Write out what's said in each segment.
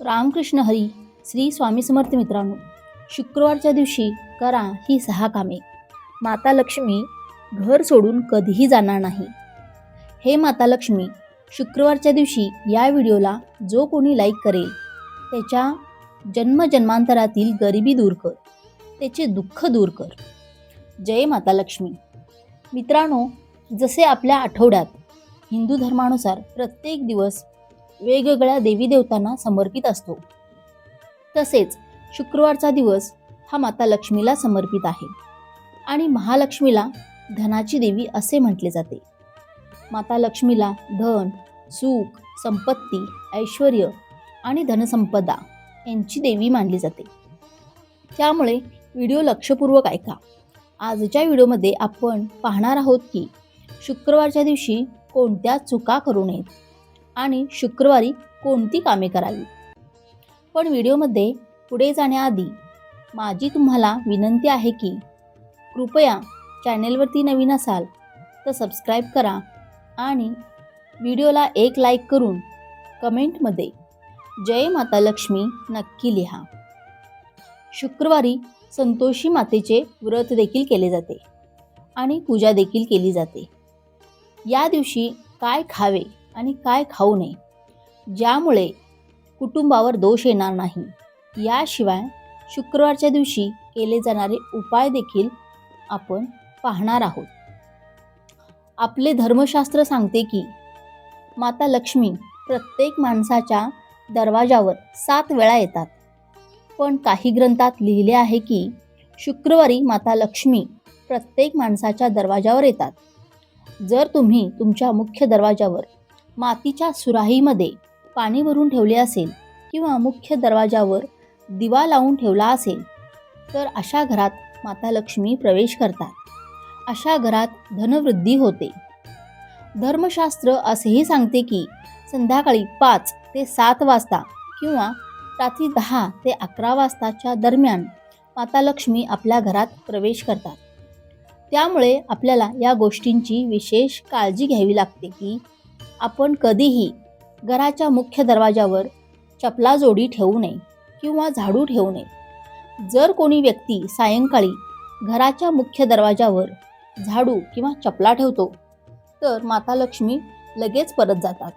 रामकृष्ण हरी श्री स्वामी समर्थ मित्रांनो शुक्रवारच्या दिवशी करा ही सहा कामे. माता लक्ष्मी घर सोडून कधीही जाणार नाही. हे माता लक्ष्मी शुक्रवारच्या दिवशी या व्हिडिओला जो कोणी लाईक करेल त्याच्या जन्मजन्मांतरातील गरिबी दूर कर त्याचे दुःख दूर कर. जय माता लक्ष्मी. मित्रांनो जसे आपल्या आठवड्यात हिंदू धर्मानुसार प्रत्येक दिवस वेगवेगळ्या देवी देवतांना समर्पित असतो. तसेच शुक्रवारचा दिवस हा माता लक्ष्मीला समर्पित आहे आणि महालक्ष्मीला धनाची देवी असे म्हटले जाते. माता लक्ष्मीला धन सुख संपत्ती ऐश्वर आणि धनसंपदा यांची देवी मानली जाते. त्यामुळे व्हिडिओ लक्षपूर्वक ऐका. आजच्या व्हिडिओमध्ये आपण पाहणार आहोत की शुक्रवारच्या दिवशी कोणत्या चुका करू नयेत. आणि शुक्रवारी कोणती कामे करावी? पण व्हिडिओमध्ये पुढे जाण्याआधी माझी तुम्हाला विनंती आहे की कृपया चॅनेलवरती नवीन असाल तर सबस्क्राईब करा आणि व्हिडिओला एक लाईक करून कमेंटमध्ये जय माता लक्ष्मी नक्की लिहा. शुक्रवारी संतोषी मातेचे व्रत देखील केले जाते आणि पूजा देखील केली जाते. या दिवशी काय खावे आणि काय खाऊ नये. ज्यामुळे कुटुंबावर दोष येणार नाही. याशिवाय शुक्रवारच्या दिवशी केले जाणारे उपाय देखील आपण पाहणार आहोत. आपले धर्मशास्त्र सांगते की माता लक्ष्मी प्रत्येक माणसाच्या दरवाजावर सात वेळा येतात. पण काही ग्रंथात लिहिले आहे की शुक्रवारी माता लक्ष्मी प्रत्येक माणसाच्या दरवाजावर येतात. जर तुम्ही तुमच्या मुख्य दरवाजावर मातीच्या सुराहीमध्ये पाणी भरून ठेवले असेल किंवा मुख्य दरवाजावर दिवा लावून ठेवला असेल तर अशा घरात माता लक्ष्मी प्रवेश करतात. अशा घरात धनवृद्धी होते. धर्मशास्त्र असेही सांगते की संध्याकाळी पाच ते सात वाजता किंवा रात्री दहा ते अकरा वाजताच्या दरम्यान माता लक्ष्मी आपल्या घरात प्रवेश करतात. त्यामुळे आपल्याला या गोष्टींची विशेष काळजी घ्यावी लागते की आपण कधीही घराच्या मुख्य दरवाजावर चपला जोडी ठेवू नये किंवा झाडू ठेवू नये. जर कोणी व्यक्ती सायंकाळी घराच्या मुख्य दरवाजावर झाडू किंवा चपला ठेवतो तर माता लक्ष्मी लगेच परत जातात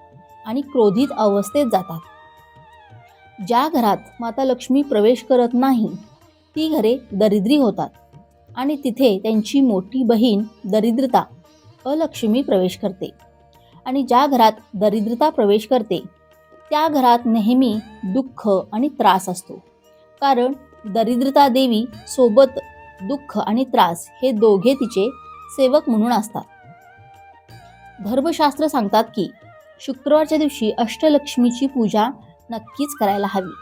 आणि क्रोधित अवस्थेत जातात. ज्या घरात माता लक्ष्मी प्रवेश करत नाही ती घरे दरिद्री होतात आणि तिथे त्यांची मोठी बहीण दरिद्रता अलक्ष्मी प्रवेश करते. आणि ज्या घरात दरिद्रता प्रवेश करते त्या घरात नेहमी दुःख आणि त्रास असतो. कारण दरिद्रता देवी सोबत दुःख आणि त्रास हे दोघे तिचे सेवक म्हणून असतात. धर्मशास्त्र सांगतात की शुक्रवारच्या दिवशी अष्टलक्ष्मीची पूजा नक्कीच करायला हवी.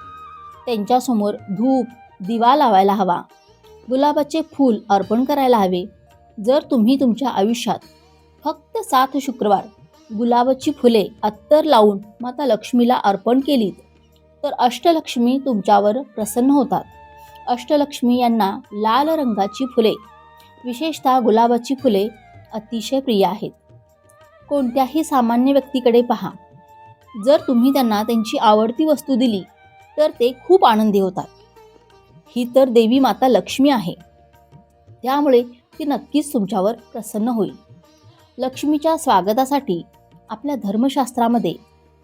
त्यांच्यासमोर धूप दिवा लावायला हवा. गुलाबाचे फूल अर्पण करायला हवे. जर तुम्ही तुमच्या आयुष्यात फक्त सात शुक्रवार गुलाबाची फुले अत्तर लावून माता लक्ष्मीला अर्पण केलीत. तर अष्टलक्ष्मी तुमच्यावर प्रसन्न होतात. अष्टलक्ष्मी यांना लाल रंगाची फुले विशेषतः गुलाबाची फुले अतिशय प्रिय आहेत. कोणत्याही सामान्य व्यक्तीकडे पहा. जर तुम्ही त्यांना त्यांची आवडती वस्तू दिली तर ते खूप आनंदी होतात. ही तर देवी माता लक्ष्मी आहे. त्यामुळे ती नक्कीच तुमच्यावर प्रसन्न होईल. लक्ष्मीच्या स्वागतासाठी आपल्या धर्मशास्त्रामध्ये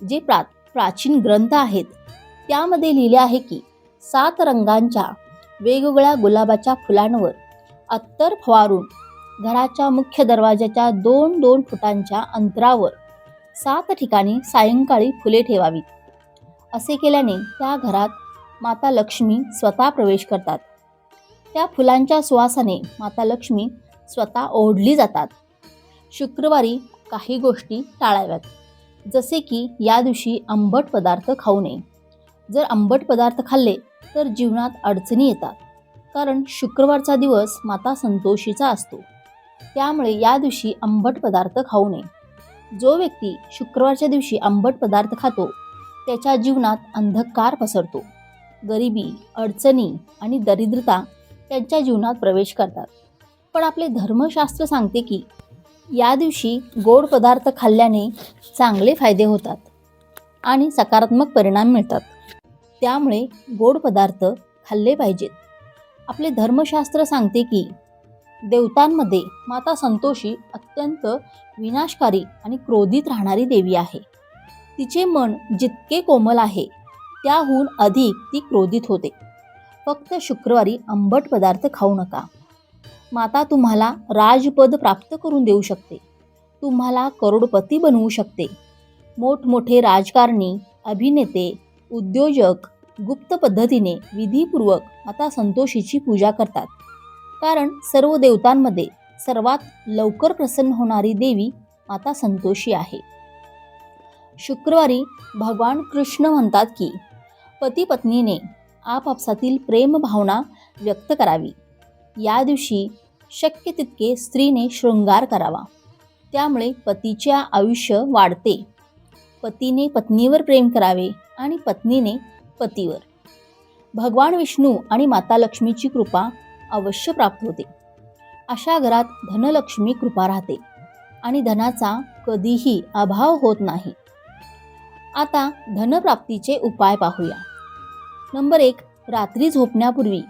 जे प्रा प्राचीन ग्रंथ आहेत त्यामध्ये लिहिले आहे की सात रंगांच्या वेगवेगळ्या गुलाबाच्या फुलांवर अत्तर फवारून घराच्या मुख्य दरवाजाच्या दोन दोन फुटांच्या अंतरावर सात ठिकाणी सायंकाळी फुले ठेवावीत. असे केल्याने त्या घरात माता लक्ष्मी स्वतः प्रवेश करतात. त्या फुलांच्या सुवासाने माता लक्ष्मी स्वतः ओढली जातात. शुक्रवारी काही गोष्टी टाळाव्यात. जसे की या दिवशी आंबट पदार्थ खाऊ नये. जर आंबट पदार्थ खाल्ले तर जीवनात अडचणी येतात. कारण शुक्रवारचा दिवस माता संतोषीचा असतो. त्यामुळे या दिवशी आंबट पदार्थ खाऊ नये. जो व्यक्ती शुक्रवारच्या दिवशी आंबट पदार्थ खातो त्याच्या जीवनात अंधकार पसरतो. गरिबी अडचणी आणि दरिद्रता त्यांच्या जीवनात प्रवेश करतात. पण आपले धर्मशास्त्र सांगते की या दिवशी गोड पदार्थ खाल्ल्याने चांगले फायदे होतात आणि सकारात्मक परिणाम मिळतात. त्यामुळे गोड पदार्थ खाल्ले पाहिजेत. आपले धर्मशास्त्र सांगते की देवतांमध्ये माता संतोषी अत्यंत विनाशकारी आणि क्रोधित राहणारी देवी आहे. तिचे मन जितके कोमल आहे त्याहून अधिक ती क्रोधित होते. फक्त शुक्रवारी आंबट पदार्थ खाऊ नका. माता तुम्हाला राजपद प्राप्त करून देऊ शकते. तुम्हाला करोडपती बनवू शकते. मोठमोठे राजकारणी अभिनेते उद्योजक गुप्त पद्धतीने विधीपूर्वक माता संतोषीची पूजा करतात. कारण सर्व देवतांमध्ये सर्वात लवकर प्रसन्न होणारी देवी माता संतोषी आहे. शुक्रवारी भगवान कृष्ण म्हणतात की पती पत्नीने आपापसातील प्रेम भावना व्यक्त करावी. या दिवशी शक्य तितके स्त्रीने शृंगार करावा. त्यामुळे पतीचे आयुष्य वाढते. पतीने पत्नीवर प्रेम करावे आणि पत्नीने पतीवर. भगवान विष्णू आणि माता लक्ष्मीची कृपा अवश्य प्राप्त होते. अशा घरात धनलक्ष्मी कृपा राहते आणि धनाचा कधीही अभाव होत नाही. आता धनप्राप्तीचे उपाय पाहूया. नंबर एक रात्री झोपण्यापूर्वी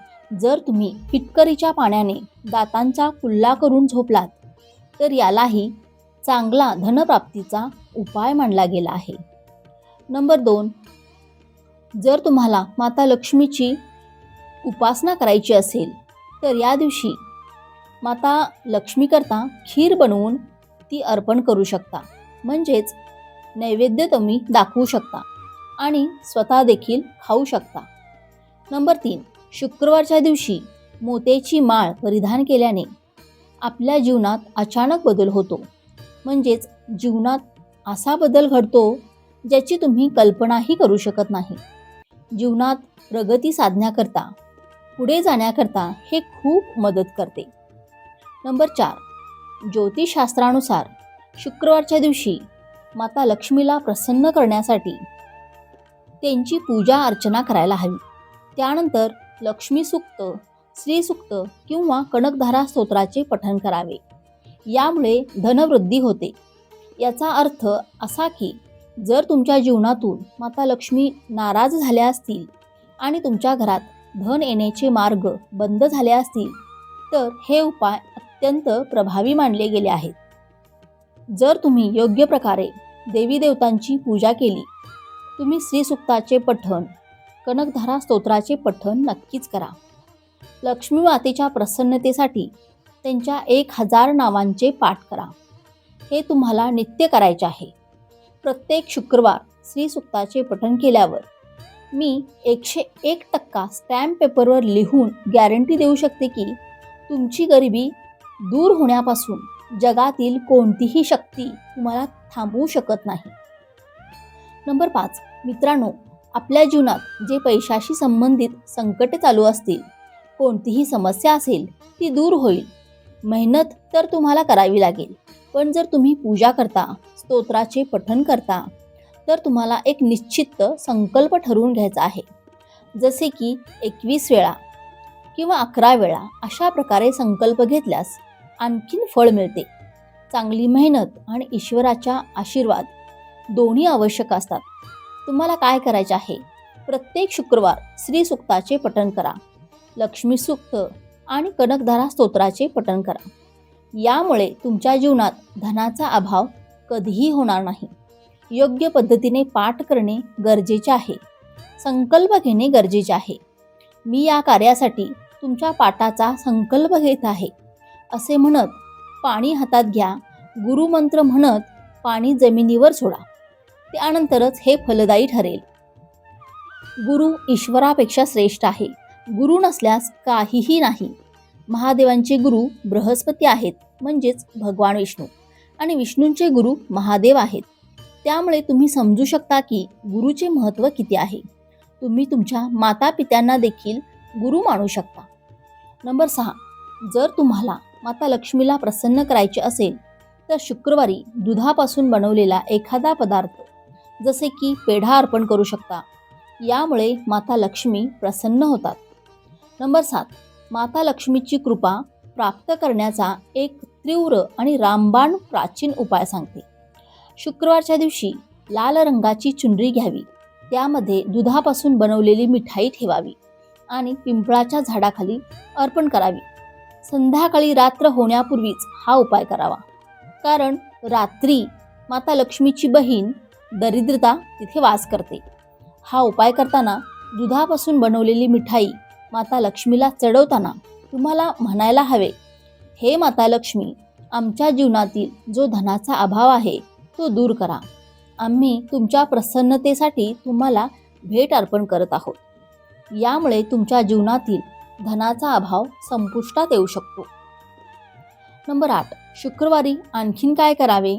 जर तुम्ही फिटकरीच्या पाण्याने दातांचा कुल्ला करून झोपलात तर यालाही चांगला धनप्राप्तीचा उपाय मानला गेला आहे. नंबर दोन जर तुम्हाला माता लक्ष्मीची उपासना करायची असेल तर या दिवशी माता लक्ष्मीकरता खीर बनवून ती अर्पण करू शकता. म्हणजेच नैवेद्य तुम्ही दाखवू शकता आणि स्वतः देखील खाऊ शकता. नंबर तीन शुक्रवारच्या दिवशी मोत्याची माळ परिधान केल्याने आपल्या जीवनात अचानक बदल होतो. म्हणजेच जीवनात असा बदल घडतो ज्याची तुम्ही कल्पनाही करू शकत नाही. जीवनात प्रगती साधण्याकरता पुढे जाण्याकरता हे खूप मदत करते. नंबर चार. ज्योतिषशास्त्रानुसार शुक्रवारच्या दिवशी माता लक्ष्मीला प्रसन्न करण्यासाठी त्यांची पूजा अर्चना करायला हवी. त्यानंतर लक्ष्मी सुक्त श्रीसुक्त किंवा कणकधारा स्तोत्राचे पठण करावे. यामुळे धनवृद्धी होते. याचा अर्थ असा की जर तुमच्या जीवनातून माता लक्ष्मी नाराज झाल्या असतील आणि तुमच्या घरात धन येण्याचे मार्ग बंद झाले असतील तर हे उपाय अत्यंत प्रभावी मानले गेले आहेत. जर तुम्ही योग्य प्रकारे देवी देवतांची पूजा केली तुम्ही श्रीसुक्ताचे पठण कनकधारा स्तोत्राचे पठण नक्कीच करा. लक्ष्मी मातेच्या प्रसन्नतेसाठी त्यांच्या एक हजार नावांचे पाठ करा. हे तुम्हाला नित्य करायचे आहे. प्रत्येक शुक्रवार श्रीसुक्ताचे पठण केल्यावर मी एकशे एक टक्का स्टॅम्प पेपरवर लिहून गॅरंटी देऊ शकते की तुमची गरिबी दूर होण्यापासून जगातील कोणतीही शक्ती तुम्हाला थांबवू शकत नाही. नंबर पाच. मित्रांनो आपल्या जीवनात जे पैशाशी संबंधित संकटे चालू असतील कोणतीही समस्या असेल ती दूर होईल. मेहनत तर तुम्हाला करावी लागेल पण जर तुम्ही पूजा करता स्तोत्राचे पठण करता तर तुम्हाला एक निश्चित संकल्प ठरवून घ्यायचा आहे. जसे की एकवीस वेळा किंवा अकरा वेळा अशा प्रकारे संकल्प घेतल्यास आणखीन फळ मिळते. चांगली मेहनत आणि ईश्वराच्या आशीर्वाद दोन्ही आवश्यक असतात. तुम्हाला काय करायचे आहे? प्रत्येक शुक्रवार श्रीसुक्ताचे पठण करा. लक्ष्मी सुक्त आणि कनकधारा स्तोत्राचे पठण करा. यामुळे तुमच्या जीवनात धनाचा अभाव कधीही होणार नाही. योग्य पद्धतीने पाठ करणे गरजेचे आहे. संकल्प घेणे गरजेचे आहे. मी या कार्यासाठी तुमच्या पाठाचा संकल्प घेत आहे. असे म्हणत पाणी हातात घ्या. गुरुमंत्र म्हणत पाणी जमिनीवर सोडा. त्यानंतरच हे फलदायी ठरेल. गुरु ईश्वरापेक्षा श्रेष्ठ आहे. गुरु नसल्यास काहीही नाही. महादेवांचे गुरु बृहस्पती आहेत म्हणजेच भगवान विष्णू. आणि विष्णूंचे गुरु महादेव आहेत. त्यामुळे तुम्ही समजू शकता की गुरुचे महत्त्व किती आहे. तुम्ही तुमच्या माता पित्यांना देखील गुरु मानू शकता. नंबर सहा. जर तुम्हाला माता लक्ष्मीला प्रसन्न करायचे असेल तर शुक्रवारी दुधापासून बनवलेला एखादा पदार्थ जसे की पेढा अर्पण करू शकता. यामुळे माता लक्ष्मी प्रसन्न होतात. नंबर सात. माता लक्ष्मीची कृपा प्राप्त करण्याचा एक तीव्र आणि रामबाण प्राचीन उपाय सांगते. शुक्रवारच्या दिवशी लाल रंगाची चुनरी घ्यावी. त्यामध्ये दुधापासून बनवलेली मिठाई ठेवावी आणि पिंपळाच्या झाडाखाली अर्पण करावी. संध्याकाळी रात्र होण्यापूर्वीच हा उपाय करावा. कारण रात्री माता लक्ष्मीची बहीण दरिद्रता तिथे वास करते. हा उपाय करताना दुधापासून बनवलेली मिठाई माता लक्ष्मीला चढवताना तुम्हाला म्हणायला हवे. हे माता लक्ष्मी आमच्या जीवनातील जो धनाचा अभाव आहे तो दूर करा. आम्ही तुमच्या प्रसन्नतेसाठी तुम्हाला भेट अर्पण करत आहोत. यामुळे तुमच्या जीवनातील धनाचा अभाव संपुष्टात येऊ शकतो. नंबर आठ. शुक्रवारी आणखीन काय करावे?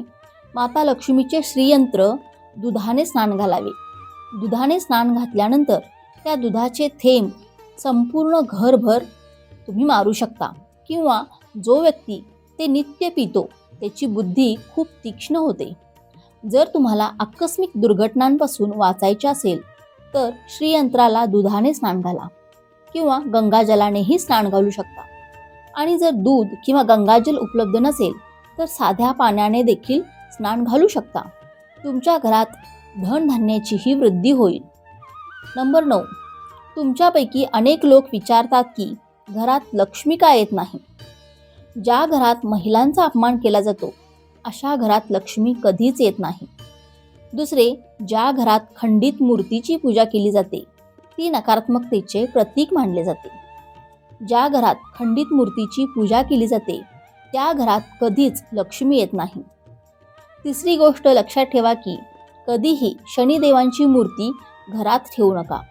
माता लक्ष्मीचे श्रीयंत्र दुधाने स्नान घालावे. दुधाने स्नान घातल्यानंतर त्या दुधाचे थेंब संपूर्ण घरभर तुम्ही मारू शकता. किंवा जो व्यक्ती ते नित्य पितो त्याची बुद्धी खूप तीक्ष्ण होते. जर तुम्हाला आकस्मिक दुर्घटनांपासून वाचायचे असेल तर श्रीयंत्राला दुधाने स्नान घाला. किंवा गंगाजलानेही स्नान घालू शकता. आणि जर दूध किंवा गंगाजल उपलब्ध नसेल तर साध्या पाण्याने देखील स्नान घालू शकता. तुमच्या घरात धनधान्याचीही वृद्धी होईल. नंबर नऊ. तुमच्यापैकी अनेक लोक विचारतात की घरात लक्ष्मी का येत नाही? ज्या घरात महिलांचा अपमान केला जातो अशा घरात लक्ष्मी कधीच येत नाही. दुसरे ज्या घरात खंडित मूर्तीची पूजा केली जाते ती नकारात्मकतेचे प्रतीक मानले जाते. ज्या घरात खंडित मूर्तीची पूजा केली जाते त्या घरात कधीच लक्ष्मी येत नाही. तिसरी गोष्ट लक्षात ठेवा की कधीही शनिदेवांची मूर्ती घरात ठेवू नका.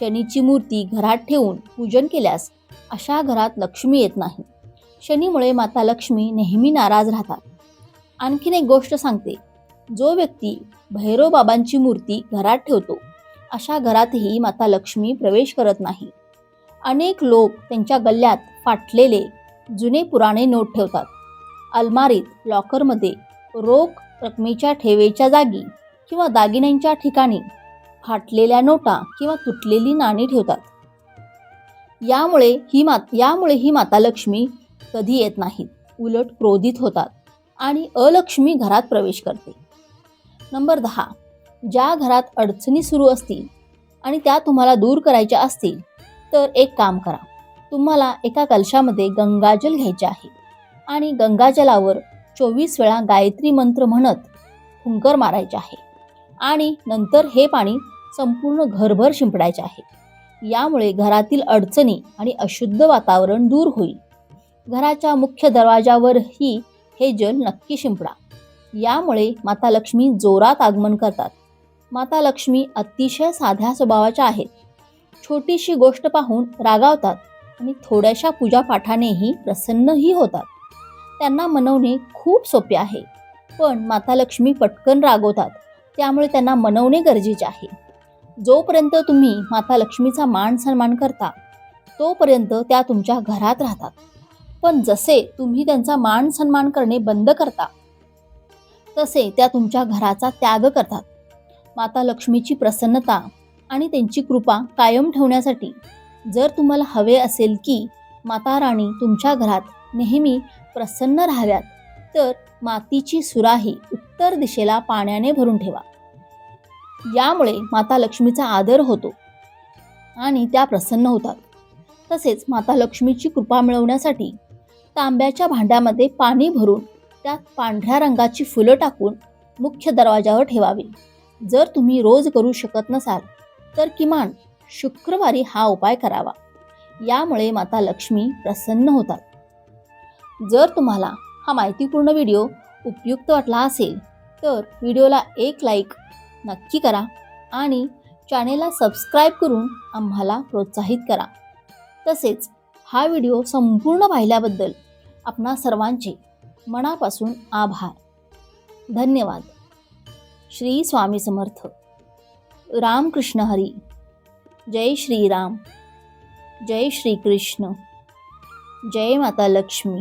शनीची मूर्ती घरात ठेवून पूजन केल्यास अशा घरात लक्ष्मी येत नाही. शनीमुळे माता लक्ष्मी नेहमी नाराज राहतात. आणखीन एक गोष्ट सांगते. जो व्यक्ती भैरवबाबांची मूर्ती घरात ठेवतो अशा घरातही माता लक्ष्मी प्रवेश करत नाही. अनेक लोक त्यांच्या गल्ल्यात फाटलेले जुने पुराणे नोट ठेवतात. अलमारीत लॉकरमध्ये रोख रकमेच्या ठेवेच्या जागी किंवा दागिन्यांच्या ठिकाणी फाटलेल्या नोटा किंवा तुटलेली नाणी ठेवतात. यामुळे ही मात यामुळे ही माता लक्ष्मी कधी येत नाहीत. उलट क्रोधित होतात आणि अलक्ष्मी घरात प्रवेश करते. नंबर दहा. ज्या घरात अडचणी सुरू असतील आणि त्या तुम्हाला दूर करायच्या असतील तर एक काम करा. तुम्हाला एका कलशामध्ये गंगाजल घ्यायचे आहे आणि गंगाजलावर चोवीस वेळा गायत्री मंत्र म्हणत फुंकर मारायचे आहे. आणि नंतर हे पाणी संपूर्ण घरभर शिंपडायचे आहे. यामुळे घरातील अडचणी आणि अशुद्ध वातावरण दूर होईल. घराच्या मुख्य दरवाजावरही हे जल नक्की शिंपडा. यामुळे माता लक्ष्मी जोरात आगमन करतात. माता लक्ष्मी अतिशय साध्या स्वभावाच्या आहेत. छोटीशी गोष्ट पाहून रागावतात आणि थोड्याशा पूजापाठानेही प्रसन्नही होतात. त्यांना मनवणे खूप सोपे आहे. पण माता लक्ष्मी पटकन रागवतात. त्यामुळे त्यांना मनवणे गरजेचे आहे. जोपर्यंत तुम्ही माता लक्ष्मीचा मान सन्मान करता तोपर्यंत त्या तुमच्या घरात राहतात. पण जसे तुम्ही त्यांचा मान सन्मान करणे बंद करता तसे त्या तुमच्या घराचा त्याग करतात. माता लक्ष्मीची प्रसन्नता आणि त्यांची कृपा कायम ठेवण्यासाठी जर तुम्हाला हवे असेल की माता राणी तुमच्या घरात नेहमी प्रसन्न राहाव्यात तर मातीची सुराही उत्तर दिशेला पाण्याने भरून ठेवा. यामुळे माता लक्ष्मीचा आदर होतो आणि त्या प्रसन्न होतात. तसेच माता लक्ष्मीची कृपा मिळवण्यासाठी तांब्याच्या भांड्यामध्ये पाणी भरून त्यात पांढऱ्या रंगाची फुलं टाकून मुख्य दरवाजावर ठेवावी. जर तुम्ही रोज करू शकत नसाल तर किमान शुक्रवारी हा उपाय करावा. यामुळे माता लक्ष्मी प्रसन्न होतात. जर तुम्हाला हा माहितीपूर्ण व्हिडिओ उपयुक्त वाटला असेल तर व्हिडिओला एक लाईक नक्की करा आणि चॅनेलला सबस्क्राईब करून आम्हाला प्रोत्साहित करा. तसेच हा व्हिडिओ संपूर्ण पाहिल्याबद्दल आपणा सर्वांचे मनापासून आभार. धन्यवाद. श्री स्वामी समर्थ. रामकृष्ण हरी. जय श्रीराम. जय श्रीकृष्ण. जय माता लक्ष्मी.